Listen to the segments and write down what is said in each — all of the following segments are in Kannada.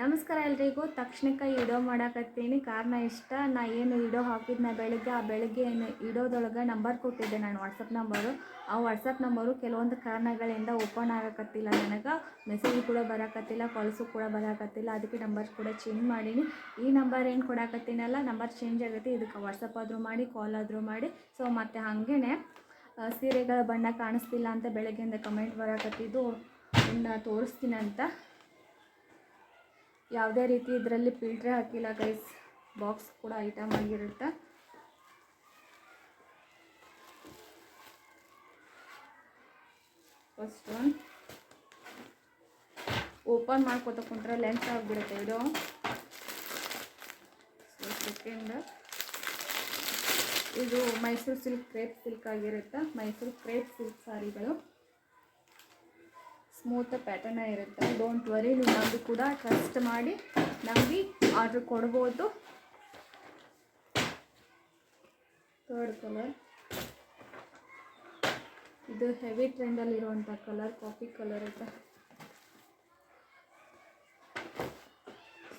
ನಮಸ್ಕಾರ ಎಲ್ರಿಗೂ. ತಕ್ಷಣಕ್ಕೆ ಇಡೋ ಮಾಡಾಕತ್ತೀನಿ. ಕಾರಣ ಇಷ್ಟ. ನಾ ಏನು ಇಡೋ ಹಾಕಿದ್ನ ಬೆಳಗ್ಗೆ, ಆ ಬೆಳಗ್ಗೆ ಏನು ಇಡೋದೊಳಗೆ ನಂಬರ್ ಕೊಟ್ಟಿದ್ದೆ ನಾನು ವಾಟ್ಸಪ್ ನಂಬರು ಆ ವಾಟ್ಸಪ್ ನಂಬರು ಕೆಲವೊಂದು ಕಾರಣಗಳಿಂದ ಓಪನ್ ಆಗಕತ್ತಿಲ್ಲ ನನಗೆ. ಮೆಸೇಜ್ ಕೂಡ ಬರಕತ್ತಿಲ್ಲ ಕಾಲ್ಸು ಕೂಡ ಬರಕತ್ತಿಲ್ಲ. ಅದಕ್ಕೆ ನಂಬರ್ ಕೂಡ ಚೇಂಜ್ ಮಾಡೀನಿ. ಈ ನಂಬರ್ ಏನು ಕೊಡಾಕತ್ತೀನಲ್ಲ ನಂಬರ್ ಚೇಂಜ್ ಆಗುತ್ತೆ. ಇದಕ್ಕೆ ವಾಟ್ಸಪ್ ಆದರೂ ಮಾಡಿ ಕಾಲ್ ಆದರೂ ಮಾಡಿ. ಸೊ ಮತ್ತು ಹಾಗೇ ಸೀರೆಗಳ ಬಣ್ಣ ಕಾಣಿಸ್ತಿಲ್ಲ ಅಂತ ಬೆಳಗ್ಗೆಯಿಂದ ಕಮೆಂಟ್ ಬರಾಕತ್ತಿದ್ದು ತೋರಿಸ್ತೀನಿ ಅಂತ. ಯಾವುದೇ ರೀತಿ ಇದರಲ್ಲಿ ಫಿಲ್ಟ್ರೇ ಹಾಕಿಲ್ಲ ಗೈಸ್ ಬಾಕ್ಸ್ ಕೂಡ ಐಟಮ್ ಆಗಿರುತ್ತೆ. ಫಸ್ಟ್ ಒನ್ ಓಪನ್ ಮಾಡ್ಕೊತ ಕುಂತ್ರೆ ಲೆಂತ್ ಆಗಿಬಿಡುತ್ತೆ ಇದು. ಸೆಕೆಂಡ್ ಇದು ಮೈಸೂರು ಸಿಲ್ಕ್ ಕ್ರೇಪ್ ಸಿಲ್ಕ್ ಆಗಿರುತ್ತೆ. ಮೈಸೂರು ಕ್ರೇಪ್ ಸಿಲ್ಕ್ ಸಾರಿಗಳು. ಸ್ಮೂತ್ ಪ್ಯಾಟರ್ನ ಇರುತ್ತೆ. ಡೋಂಟ್ ವರಿ ನೀವು ಕೂಡ ಟ್ರಸ್ಟ್ ಮಾಡಿ ನಮಗೆ ಆರ್ಡ್ರ್ ಕೊಡ್ಬೋದು. ಥರ್ಡ್ ಕಲರ್ ಇದು ಹೆವಿ ಟ್ರೆಂಡಲ್ಲಿ ಇರುವಂಥ ಕಲರ್ ಕಾಫಿ ಕಲರ್ ಇದೆ.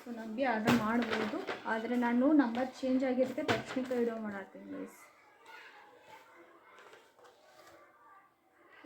ಸೊ ನಮಗೆ ಆರ್ಡ್ರ್ ಮಾಡ್ಬೋದು. ಆದರೆ ನಾನು ನಂಬರ್ ಚೇಂಜ್ ಆಗಿರುತ್ತೆ, ತಕ್ಷಣಕ್ಕೆ ವಿಡಿಯೋ ಮಾಡತ್ತೀನಿ ಗೈಸ್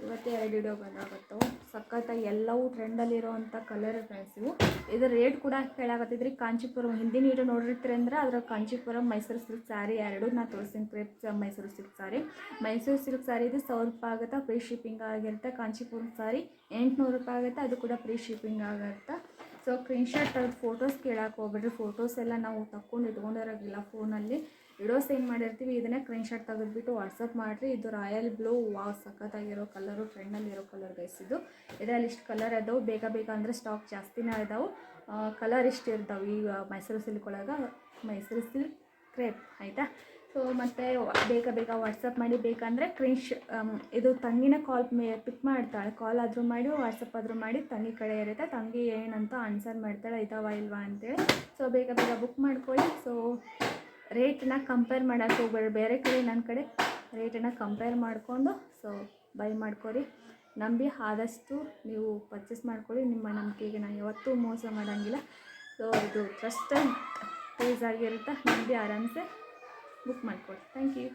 ಇವತ್ತೇ ಎರಡು ವಿಡಿಯೋ ಬಂದಾಗತ್ತವು ಸಖತ್ತಾಗಿ ಎಲ್ಲವೂ ಟ್ರೆಂಡಲ್ಲಿರೋವಂಥ ಕಲರ್ ಫ್ರೆಂಡ್ಸ್ ಇವು. ಇದ್ರ ರೇಟ್ ಕೂಡ ಕೇಳಾಕತ್ತಿದ್ರಿ ಕಾಂಚೀಪುರಂ ಹಿಂದಿನ ವಿಡಿಯೋ ನೋಡಿರ್ತೀರಿ ಅಂದ್ರೆ ಅದರ ಕಾಂಚೀಪುರಂ ಮೈಸೂರು ಸಿಲ್ಕ್ ಸ್ಯಾರಿ ಎರಡು ನಾನು ತೋರಿಸ್ತೀನಿ crepe Mysore silk sari Mysore silk sari ಇದು ಸಾವಿರ ರೂಪಾಯಿ ಆಗುತ್ತೆ. ಫ್ರೀ ಶಿಪ್ಪಿಂಗ್ ಆಗಿರುತ್ತೆ. ಕಾಂಚೀಪುರಂ ಸ್ಯಾರಿ ಎಂಟುನೂರು ರೂಪಾಯಿ ಆಗುತ್ತೆ. ಅದು ಕೂಡ ಫ್ರೀ ಶಿಪ್ಪಿಂಗ್ ಆಗುತ್ತೆ. ಸೊ ಸ್ಕ್ರೀನ್ಶಾಟ್ ತೆಗೆದು ಫೋಟೋಸ್ ಕೇಳಕ್ಕೆ ಹೋಗ್ಬೇಡ್ರಿ. ಫೋಟೋಸ್ ಎಲ್ಲ ನಾವು ತಕ್ಕೊಂಡು ಇಟ್ಕೊಂಡಿರೋಗಿಲ್ಲ ಫೋನಲ್ಲಿ ವಿಡಿಯೋಸ್ ಏನು ಮಾಡಿರ್ತೀವಿ, ಇದನ್ನೇ ಸ್ಕ್ರೀನ್ಶಾಟ್ ತೆಗೆದ್ಬಿಟ್ಟು ವಾಟ್ಸಪ್ ಮಾಡಿರಿ. ಇದು ರಾಯಲ್ ಬ್ಲೂ ವಾವ್ ಸಖತ್ತಾಗಿರೋ ಕಲರು ಟ್ರೆಂಡಲ್ಲಿರೋ ಕಲರ್ ಗೈಸ್ ಇದು. ಇದರಲ್ಲಿ ಇಷ್ಟು ಕಲರ್ ಅದಾವೆ. ಬೇಗ ಬೇಗ ಅಂದರೆ ಸ್ಟಾಕ್ ಜಾಸ್ತಿನೇ ಇದಾವೆ ಕಲರ್ ಇಷ್ಟು ಇರ್ತಾವೆ. ಈಗ ಮೈಸೂರು ಸಿಲ್ಕ್ ಒಳಗೆ. ಮೈಸೂರು ಸಿಲ್ಕ್ ಕ್ರೇಪ್ ಆಯಿತಾ? ಸೊ ಮತ್ತು ಬೇಗ ಬೇಗ ವಾಟ್ಸಪ್ ಮಾಡಿ. ಬೇಕಂದರೆ ಕ್ರೀನ್ಶ್ ಇದು ತಂಗಿನ ಕಾಲ್ ಮೇ ಪಿಕ್ ಮಾಡ್ತಾಳೆ. ಕಾಲ್ ಆದರೂ ಮಾಡಿ ವಾಟ್ಸಪ್ ಆದರೂ ಮಾಡಿ, ತಂಗಿ ಕಡೆ ಇರುತ್ತೆ ತಂಗಿ ಏನಂತ ಆನ್ಸರ್ ಮಾಡ್ತಾಳೆ, ಇದಾವ ಇಲ್ವಾ ಅಂತೇಳಿ. ಸೊ ಬೇಗ ಬೇಗ ಬುಕ್ ಮಾಡ್ಕೊಳ್ಳಿ. ಸೊ ರೇಟನ್ನ ಕಂಪೇರ್ ಮಾಡೋಕ್ಕೆ ಹೋಗ್ಬೇಡಿ ಬೇರೆ ಕಡೆ ನನ್ನ ಕಡೆ ರೇಟನ್ನ ಕಂಪೇರ್ ಮಾಡಿಕೊಂಡು ಸೊ ಬೈ ಮಾಡ್ಕೊರಿ. ನಂಬಿ ಆದಷ್ಟು ನೀವು ಪರ್ಚೇಸ್ ಮಾಡ್ಕೊಳ್ಳಿ ನಿಮ್ಮ ನಂಬಿಕೆಗೆ ನಾನು ಯಾವತ್ತೂ ಮೋಸ ಮಾಡೋಂಗಿಲ್ಲ. ಸೊ ಇದು ಟ್ರಸ್ಟೆಡ್ ಪೇಜ್ ಆಗಿರುತ್ತೆ. ನಂಬಿ ಆರಾಮ್ಸೆ ಬುಕ್ ಮಾಡ್ಕೊಳ್ಳಿ ಥ್ಯಾಂಕ್ ಯು